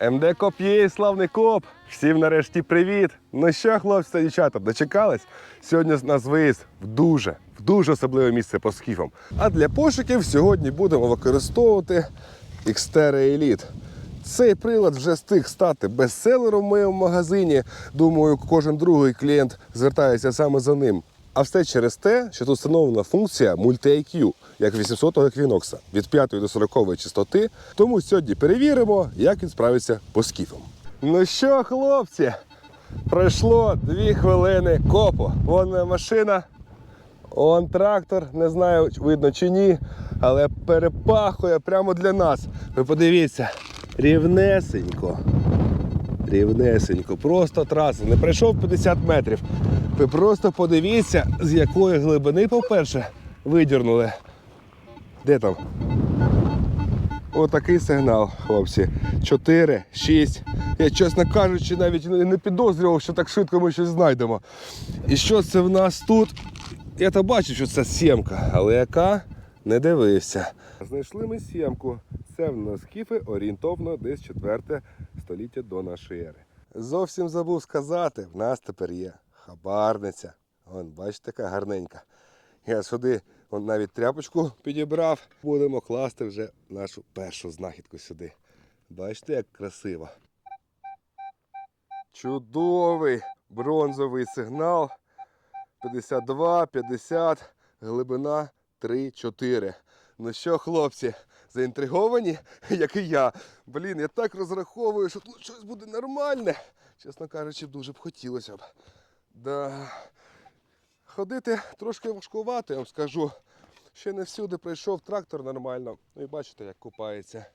МД Коп'є, славний коп. Всім нарешті привіт. Ну що, хлопці та дівчата, дочекались? Сьогодні з нас виїзд в дуже, в дуже особливе місце по скіфам. А для пошуків сьогодні будемо використовувати Xterra Elite. Цей прилад вже встиг стати бестселером в моєму магазині. Думаю, кожен другий клієнт звертається саме за ним. А все через те, що тут встановлена функція Multi-IQ, як 800-го Equinox, від 5 до 40 частоти. Тому сьогодні перевіримо, як він справиться по скіфам. Ну що, хлопці, пройшло дві хвилини копу. Вон машина, он трактор, не знаю, видно чи ні, але перепахує прямо для нас. Ви подивіться, рівнесенько. Рівнесенько, просто траса. Не пройшов 50 метрів. Ви просто подивіться, з якої глибини, по-перше, видірнули. Де там? Отакий сигнал, хлопці. 4, 6. Я, чесно кажучи, навіть не підозрював, що так швидко ми щось знайдемо. І що це в нас тут? Я то бачу, що це сімка, але яка не дивився. Знайшли ми сімку. Це в нас скіфи орієнтовно десь 4 століття до нашої ери. Зовсім забув сказати, в нас тепер є хабарниця. Вон, бачите, яка гарненька. Я сюди вон, навіть тряпочку підібрав. Будемо класти вже нашу першу знахідку сюди. Бачите, як красиво. Чудовий бронзовий сигнал. 52, 50, глибина 3-4. Ну що, хлопці, заінтриговані, як і я. Блін, я так розраховую, що тут щось буде нормальне. Чесно кажучи, дуже б хотілося б. Да. Ходити трошки важкувато, я вам скажу. Ще не всюди пройшов трактор нормально. Ну і бачите, як купається.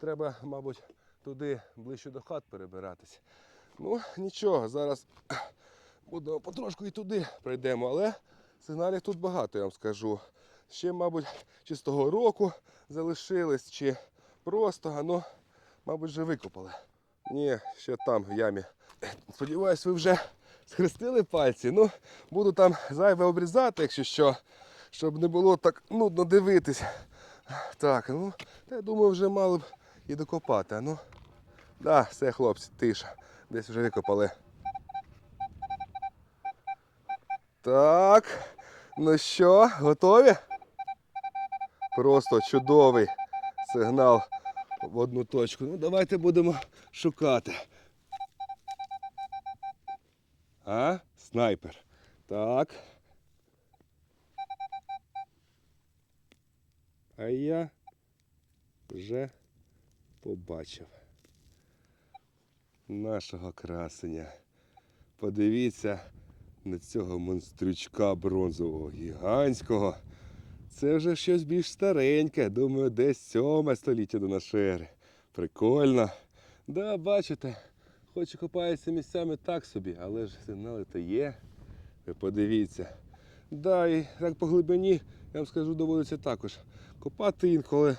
Треба, мабуть, туди ближче до хат перебиратись. Ну, нічого, зараз будемо потрошку і туди пройдемо, але сигналів тут багато, я вам скажу. Ще, мабуть, чи з того року залишились, чи просто, ну, мабуть, вже викопали. Ні, ще там, в ямі. Сподіваюсь, ви вже схрестили пальці. Ну, буду там зайве обрізати, якщо що, щоб не було так нудно дивитись. Так, ну, я думаю, вже мали б і докопати. Ну, да, все, хлопці, тиша. Десь вже викопали. Так, ну що, готові? Просто чудовий сигнал в одну точку. Ну, давайте будемо шукати. А? Снайпер. Так. А я вже побачив нашого красення. Подивіться на цього монстрючка бронзового гігантського. Це вже щось більш стареньке, думаю, десь сьоме століття до нашої ери. Прикольно. Да, бачите, хоч і копається місцями так собі, але ж сигнали то є. Ви подивіться. Да, і так по глибині, я вам скажу, доводиться також копати інколи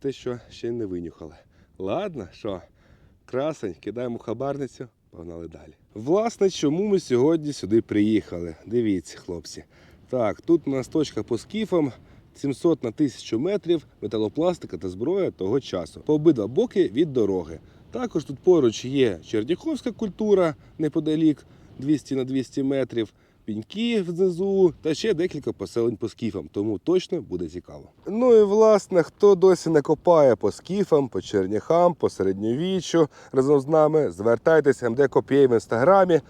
те, що ще не винюхали. Ладно, що, красень, кидаємо хабарницю, погнали далі. Власне, чому ми сьогодні сюди приїхали? Дивіться, хлопці. Так, тут у нас точка по скіфам. 700 на 1000 метрів металопластика та зброя того часу. По обидва боки від дороги. Також тут поруч є черніховська культура неподалік 200 на 200 метрів, піньки внизу та ще декілька поселень по скіфам, тому точно буде цікаво. Ну і власне, хто досі не копає по скіфам, по черняхам, по середньовіччю разом з нами, звертайтеся МД Копіє в інстаграмі.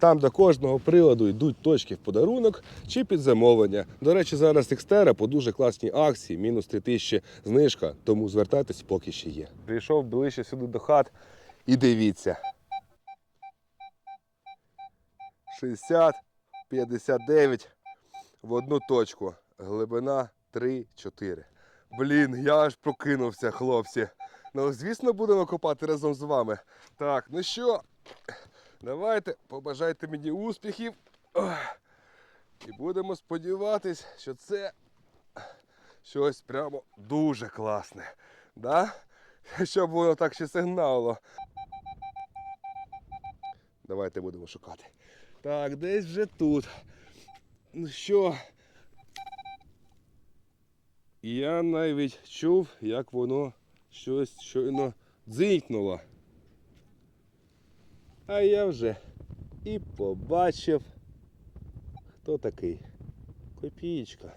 Там до кожного приладу йдуть точки в подарунок чи під замовлення. До речі, зараз Xterra по дуже класній акції, мінус 3000 знижка, тому звертайтесь, поки ще є. Прийшов ближче сюди до хат і дивіться. 60, 59 в одну точку. Глибина 3-4. Блін, я аж прокинувся, хлопці. Ну, звісно, будемо копати разом з вами. Так, ну що, давайте побажайте мені успіхів. І будемо сподіватись, що це щось прямо дуже класне. Да? Щоб воно так ще сигналило. Давайте будемо шукати. Так, десь вже тут. Ну що? Я навіть чув, як воно щось щойно дзинькнуло. А я вже і побачив, хто такий. Копійка.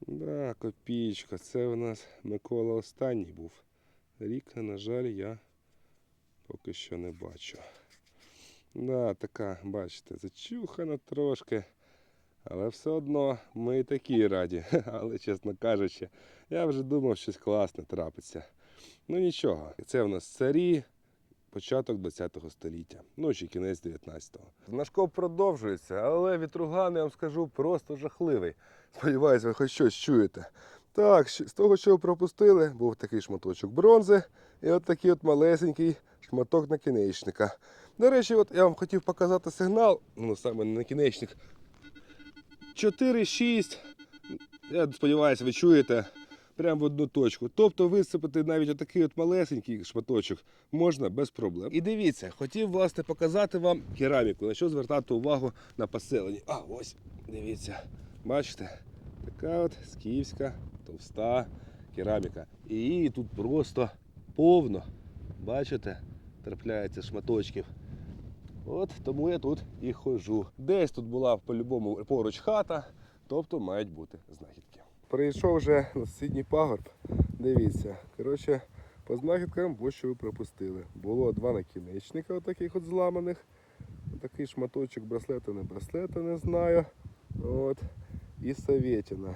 Да, копійка. Це у нас Микола останній був. Рік, на жаль, я поки що не бачу. Да, така, бачите, зачухана трошки. Але все одно ми і такі раді. Але, чесно кажучи, я вже думав, щось класне трапиться. Ну нічого, це в нас царі, початок ХХ століття, ну чи кінець 19-го. Наш продовжується, але вітруган, я вам скажу, просто жахливий. Сподіваюсь, ви хоч щось чуєте. Так, з того, що пропустили, був такий шматочок бронзи і от такий от малесенький шматок накінечника. До речі, от я вам хотів показати сигнал, ну саме не накінечник. 4-6. Я сподіваюся, ви чуєте. Прямо в одну точку. Тобто висипати навіть отакий от малесенький шматочок можна без проблем. І дивіться, хотів власне показати вам кераміку, на що звертати увагу на поселенні. А, ось, дивіться, бачите, така от скіфська, товста кераміка. І її тут просто повно. Бачите, трапляється шматочків. От тому я тут і ходжу. Десь тут була по-любому поруч хата, тобто мають бути знахідки. Прийшов вже на сусідній пагорб. Дивіться, коротше, по знахідкам ось що ви пропустили. Було два накінечника, отаких от зламаних. Такий шматочок браслета, не браслета, не знаю. От. І Советіна.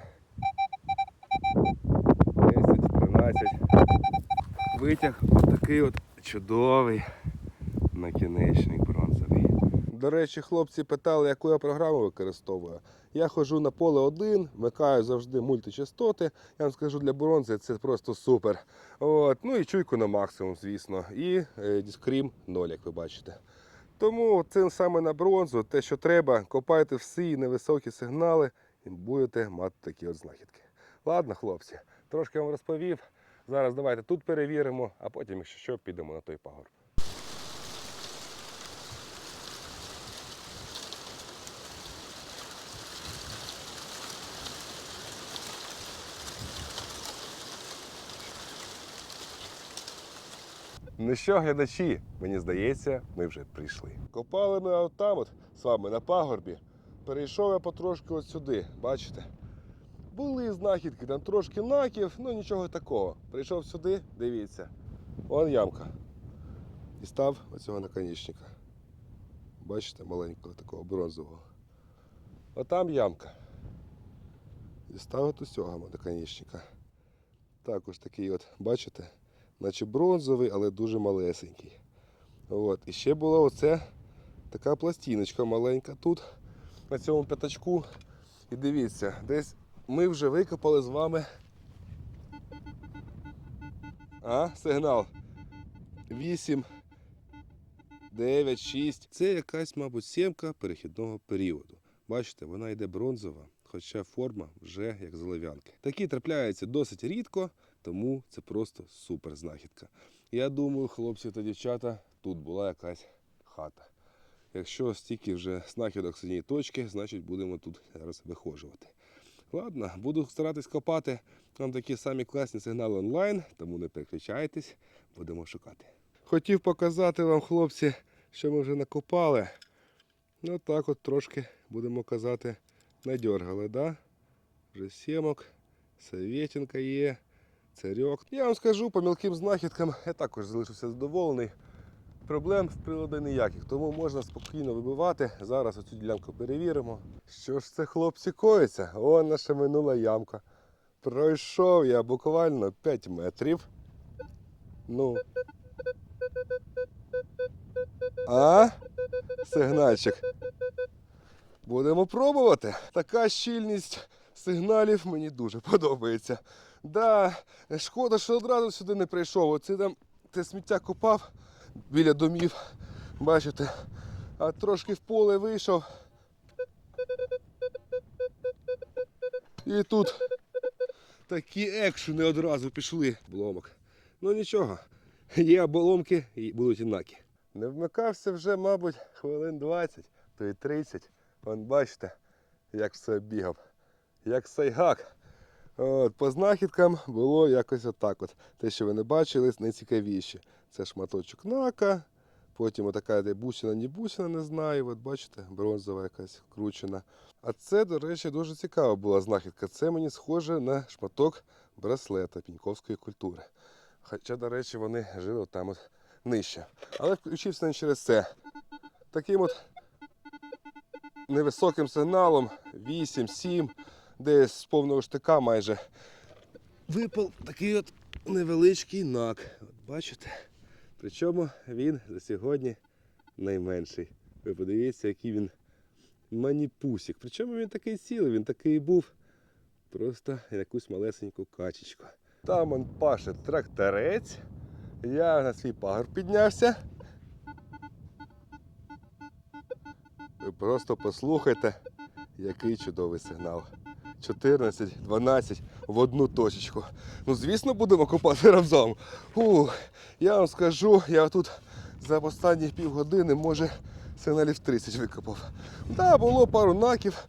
10-13. Витяг отакий от чудовий накінечник. До речі, хлопці питали, яку я програму використовую. Я ходжу на поле один, вмикаю завжди мультичастоти. Я вам скажу, для бронзи це просто супер. От. Ну і чуйку на максимум, звісно. І е, дискрім 0, як ви бачите. Тому це саме на бронзу, те, що треба, копайте всі невисокі сигнали і будете мати такі от знахідки. Ладно, хлопці, трошки вам розповів. Зараз давайте тут перевіримо, а потім, якщо що, підемо на той пагорб. Ну що, глядачі, мені здається, ми вже прийшли. Копали ми от там от з вами на пагорбі. Перейшов я потрошки от сюди, бачите? Були знахідки, там трошки наків, ну нічого такого. Прийшов сюди, дивіться. Вон ямка. Дістав оцього наконечника. Бачите, маленького такого бронзового. Отам ямка. Дістав от усього наконечника. Також такий от, бачите? Наче бронзовий, але дуже малесенький. От. І ще була оце така пластиночка маленька тут, на цьому п'ятачку. І дивіться, десь ми вже викопали з вами. А, сигнал. 8, 9, 6. Це якась, мабуть, сімка перехідного періоду. Бачите, вона йде бронзова, хоча форма вже як золов'янки. Такі трапляються досить рідко, тому це просто супер знахідка. Я думаю, хлопці та дівчата, тут була якась хата. Якщо стільки вже знахідок з однієї точки, значить будемо тут зараз виходжувати. Ладно, буду старатись копати. Там такі самі класні сигнали онлайн, тому не переключайтесь, будемо шукати. Хотів показати вам, хлопці, що ми вже накопали. Ну так от трошки, будемо казати, надьоргали, да? Вже сімок, Советінка є, царьок. Я вам скажу, по мілким знахідкам я також залишився задоволений. Проблем в природі ніяких, тому можна спокійно вибивати. Зараз оцю ділянку перевіримо. Що ж це, хлопці, коїться? О, наша минула ямка. Пройшов я буквально 5 метрів. Ну. А? Сигнальчик. Будемо пробувати. Така щільність сигналів мені дуже подобається. Да, шкода, що одразу сюди не прийшов. Оце там те сміття копав біля домів. Бачите, а трошки в поле вийшов. І тут такі екшени одразу пішли. Бломок. Ну нічого, є обломки і будуть інакі. Не вмикався вже, мабуть, хвилин 20, то й 30. Вон бачите, як все бігав. Як сайгак. От, по знахідкам було якось отак. От. Те, що ви не бачили, найцікавіше. Це шматочок нака, Потім отака де бусина, не бусина, не знаю. От бачите, бронзова якась кручена. А це, до речі, дуже цікава була знахідка. Це мені схоже на шматок браслета піньковської культури. Хоча, до речі, вони жили там от нижче. Але включився не через це. Таким от невисоким сигналом 8-7, десь з повного штика майже. Випав такий от невеличкий нак. От бачите? Причому він за сьогодні найменший. Ви подивіться, який він маніпусік. Причому він такий цілий, він такий був. Просто якусь малесеньку качечку. Там он паше тракторець. Я на свій пагор піднявся. Ви просто послухайте, який чудовий сигнал. 14, 12 в одну точечку. Ну, звісно, будемо копати разом. Ух, я вам скажу, я тут за останні півгодини, може, сигналів 30 викопав. Так, да, було пару наків.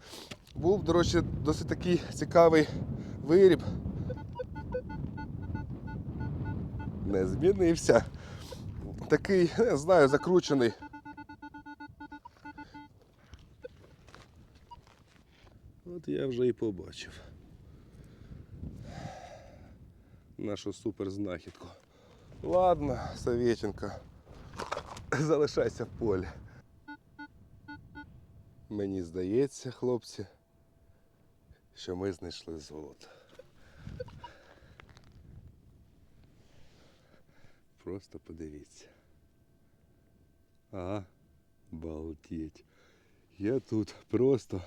Був, до речі, досить такий цікавий виріб. Не змінився. Такий, не знаю, закручений. Я вже і побачив. Нашу суперзнахідку. Ладно, Савєченко, залишайся в полі. Мені здається, хлопці, що ми знайшли золото. Просто подивіться. А, балдеть. Я тут просто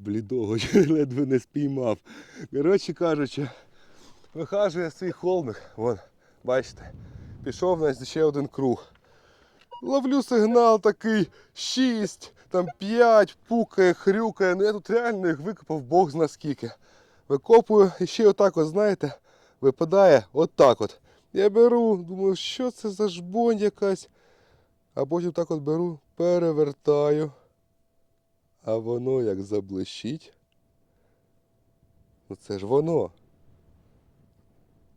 блідого ледве не спіймав. Коротше кажучи, вихажує свій холмик. Вон, бачите, пішов на ще один круг. Ловлю сигнал такий 6, там 5, пукає, хрюкає. Ну я тут реально їх викопав Бог зна скільки. Викопую і ще отак, от, знаєте, випадає отак от. Я беру, думаю, що це за жбонь якась. А потім так от беру, перевертаю. А воно як заблищить. Ну це ж воно.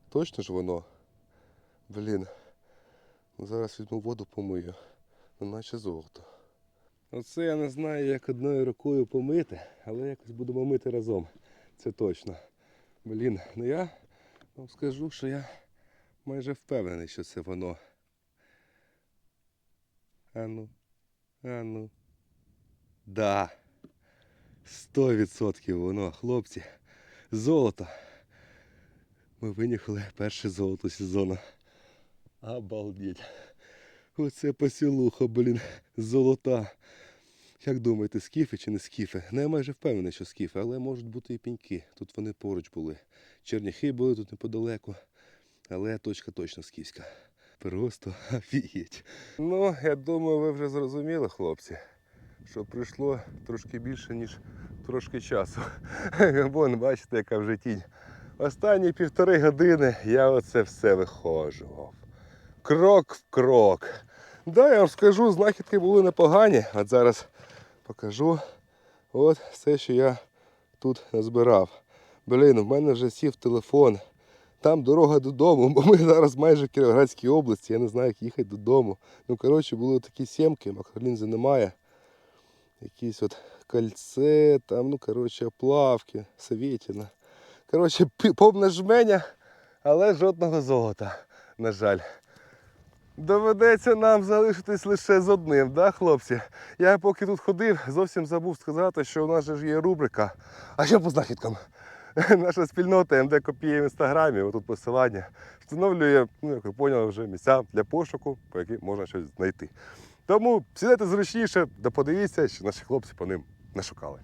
Точно ж воно. Блін. Ну зараз візьму воду помию. Ну наче золото. Оце я не знаю, як одною рукою помити, але якось будемо мити разом. Це точно. Блін, ну я вам скажу, що я майже впевнений, що це воно. Ану, ану. Да. Сто відсотків воно, хлопці. Золото. Ми винюхали перше золото сезону. Обалдеть. Оце посілуха, блін, золота. Як думаєте, скіфи чи не скіфи? Ну, я майже впевнений, що скіфи, але можуть бути і піньки. Тут вони поруч були. Черняхи були тут неподалеку. Але точка точно скіфська. Просто офігеть. Ну, я думаю, ви вже зрозуміли, хлопці, що пройшло трошки більше, ніж трошки часу. Вон, бачите, яка вже тінь. Останні півтори години я оце все виходжував. Крок в крок. Да, я вам скажу, знахідки були непогані. От зараз покажу от все, що я тут збирав. Блін, в мене вже сів телефон. Там дорога додому, бо ми зараз майже в Кіровоградській області, я не знаю, як їхати додому. Ну, коротше, були такі сімки, макролінзи немає. Якісь от кольце, там, ну, коротше, оплавки, Совєтіна. Коротше, повне жменя, але жодного золота, на жаль. Доведеться нам залишитись лише з одним, да, хлопці? Я поки тут ходив, зовсім забув сказати, що у нас же ж є рубрика. А що по знахідкам? Наша спільнота МД Копіє в інстаграмі, отут посилання, встановлює, ну як ви поняли, вже місця для пошуку, по яким можна щось знайти. Тому сідайте зручніше, да подивіться, що наші хлопці по ним не шукали.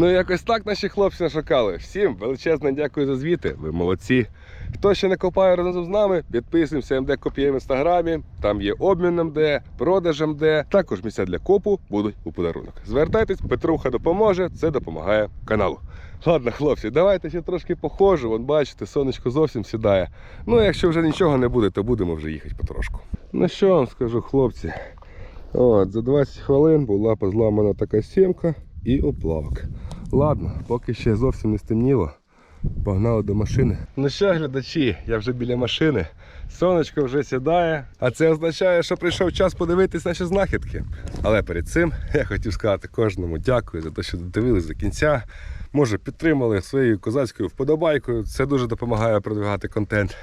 Ну, якось так наші хлопці нашукали. Всім величезне дякую за звіти. Ви молодці. Хто ще не копає разом з нами, підписуємося МД Коп'є в інстаграмі. Там є обмін МД, продаж МД. Також місця для копу будуть у подарунок. Звертайтесь, Петруха допоможе, це допомагає каналу. Ладно, хлопці, давайте ще трошки похожу. Вон бачите, сонечко зовсім сідає. Ну, якщо вже нічого не буде, то будемо вже їхати потрошку. Ну що вам скажу, хлопці? От, за 20 хвилин була позламана така сімка і оплавок. Ладно, поки ще зовсім не стемніло. Погнали до машини. Ну що, глядачі, я вже біля машини. Сонечко вже сідає, а це означає, що прийшов час подивитись наші знахідки. Але перед цим я хотів сказати кожному дякую за те, що додивились до кінця. Може, підтримали своєю козацькою вподобайкою. Це дуже допомагає продвигати контент.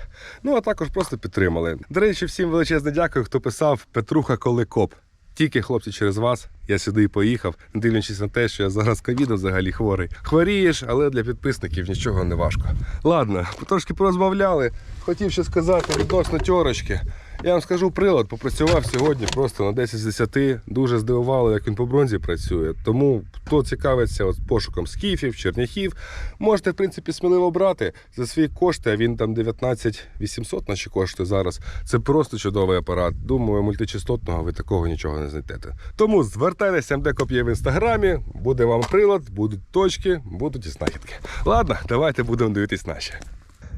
Ну а також просто підтримали. До речі, всім величезне дякую, хто писав Петруха Коликоп. Тільки хлопці через вас я сюди і поїхав, не дивлячись на те, що я зараз ковідом взагалі хворий. Хворієш, але для підписників нічого не важко. Ладно, трошки порозбавляли. Хотів ще сказати відносно тьорочки. Я вам скажу прилад, попрацював сьогодні просто на 10 з 10. Дуже здивувало, як він по бронзі працює. Тому хто цікавиться от пошуком скіфів, черняхів, можете в принципі сміливо брати за свої кошти. А він там 19 800 наші кошти зараз. Це просто чудовий апарат. Думаю, мультичастотного ви такого нічого не знайдете. Тому звертайтеся, МД коп'є в інстаграмі. Буде вам прилад, будуть точки, будуть і знахідки. Ладно, давайте будемо дивитись наші.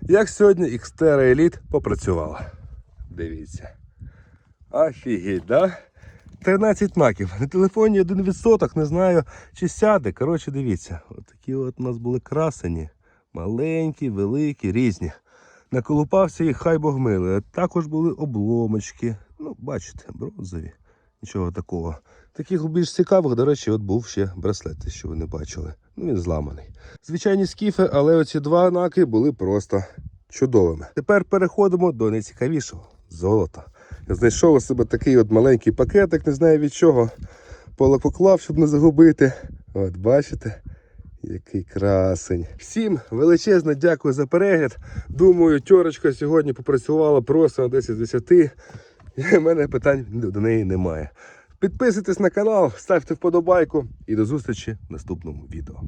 Як сьогодні Xterra Elite попрацювала? Дивіться. Офігеть, да? 13 маків. На телефоні 1%, не знаю, чи сяде. Коротше, дивіться. От такі от у нас були красені. Маленькі, великі, різні. Наколупався їх, хай Бог милує. Також були обломочки. Ну, бачите, бронзові. Нічого такого. Таких більш цікавих, до речі, от був ще браслет, що ви не бачили. Ну, він зламаний. Звичайні скіфи, але оці два наки були просто чудовими. Тепер переходимо до найцікавішого золота. Я знайшов у себе такий от маленький пакетик, не знаю від чого. Поле поклав, щоб не загубити. От бачите, який красень. Всім величезне дякую за перегляд. Думаю, тьорочка сьогодні попрацювала просто на 10 з 10. І в мене питань до неї немає. Підписуйтесь на канал, ставте вподобайку і до зустрічі в наступному відео.